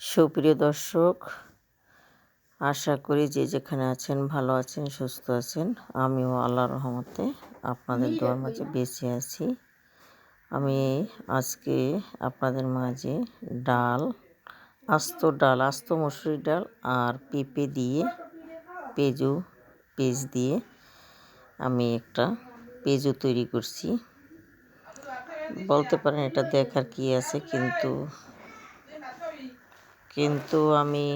সুপ্রিয় দর্শক, আশা করি যে যেখানে আছেন ভালো আছেন, সুস্থ আছেন। আমিও আল্লাহর রহমতে আপনাদের দোয়ার মাঝে বেঁচে আছি। আমি আজকে আপনাদের মাঝে ডাল, আস্ত ডাল, আস্ত মসুরি ডাল আর পেঁপে দিয়ে, পেঁজু পেজ দিয়ে আমি একটা পেঁজু তৈরি করছি। বলতে পারেন এটা দেখার কি আছে, কিন্তু কিন্তু আমি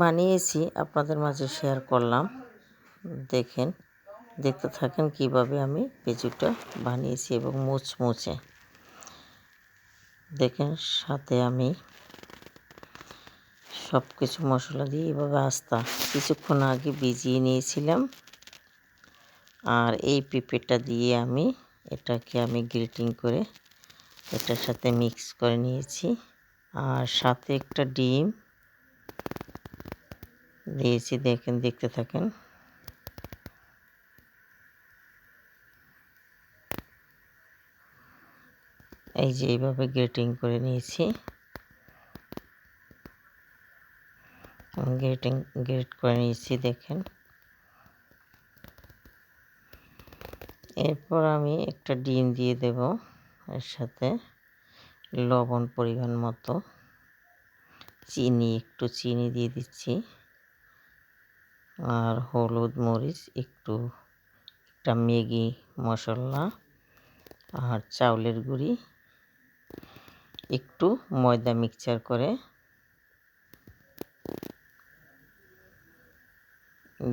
বানিয়েছি, আপনাদের মাঝে শেয়ার করলাম। দেখেন, দেখতে থাকেন কীভাবে আমি পেঁচুটা বানিয়েছি এবং মুচমুচে দেখেন, সাথে আমি সব কিছু মশলা দিয়ে এভাবে আস্তা। কিছুক্ষণ আগে ভিজিয়ে নিয়েছিলাম। আর এই পেঁপেটা দিয়ে আমি এটাকে আমি গ্রেটিং করে এটার সাথে মিক্স করে নিয়েছি। আর সাথে একটা ডিম। দিয়েছি, দেখেন, দেখতে থাকেন। এই যে এইভাবে গ্রেটিং করে নিয়েছি। গ্রেটিং গ্রেট করে নিয়েছি, দেখেন। এরপর আমি একটা ডিম দিয়ে দেব। সাথে লবণ পরিমাণ মতো। চিনি, একটু চিনি দিয়ে দিচ্ছি। আর হলুদ মরিচ, একটু, একটা ম্যাগি মশলা আর চাউলের গুঁড়ি। একটু ময়দা মিক্সচার করে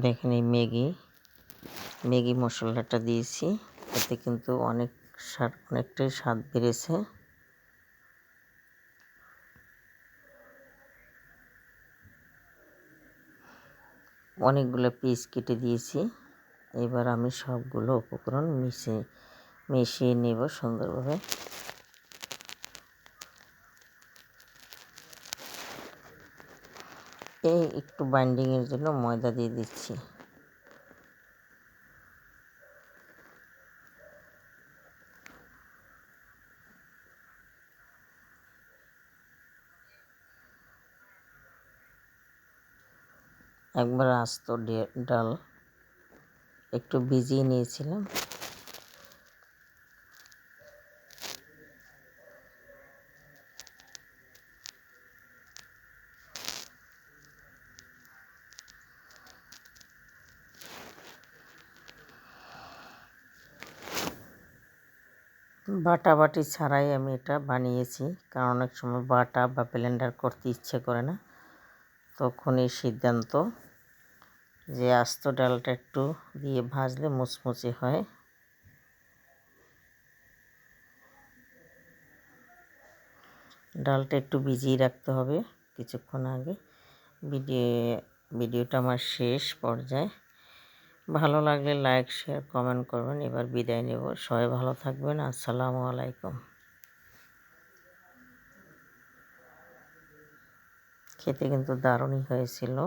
দেখেন এই ম্যাগি ম্যাগি মশলাটা দিয়েছি। এতে কিন্তু অনেক স্বাদ অনেকটাই স্বাদ বেড়েছে। অনেকগুলো পিস কেটে দিয়েছি। এবার আমি সবগুলো উপকরণ মিশিয়ে মিশিয়ে নেব সুন্দরভাবে। এই একটু বাইন্ডিংয়ের জন্য ময়দা দিয়ে দিচ্ছি। একবার আস্ত ডাল একটু ভিজিয়ে নিয়েছিলাম। বাটা বাটি ছাড়াই আমি এটা বানিয়েছি, কারণ অনেক সময় বাটা বা ব্লেন্ডার করতে ইচ্ছে করে না। তখন এই সিদ্ধান্ত যে আস্ত ডালটা একটু দিয়ে ভাজলে মুচমুচে হয়। ডালটা একটু ভিজিয়ে রাখতে হবে কিছুক্ষণ আগে। ভিডিও, ভিডিওটা আমার শেষ পর্যায়ে। ভালো লাগলে লাইক, শেয়ার, কমেন্ট করবেন। এবার বিদায় নেব। সবাই ভালো থাকবেন। আসসালামু আলাইকুম। খেতে কিন্তু দারুণই হয়েছিল।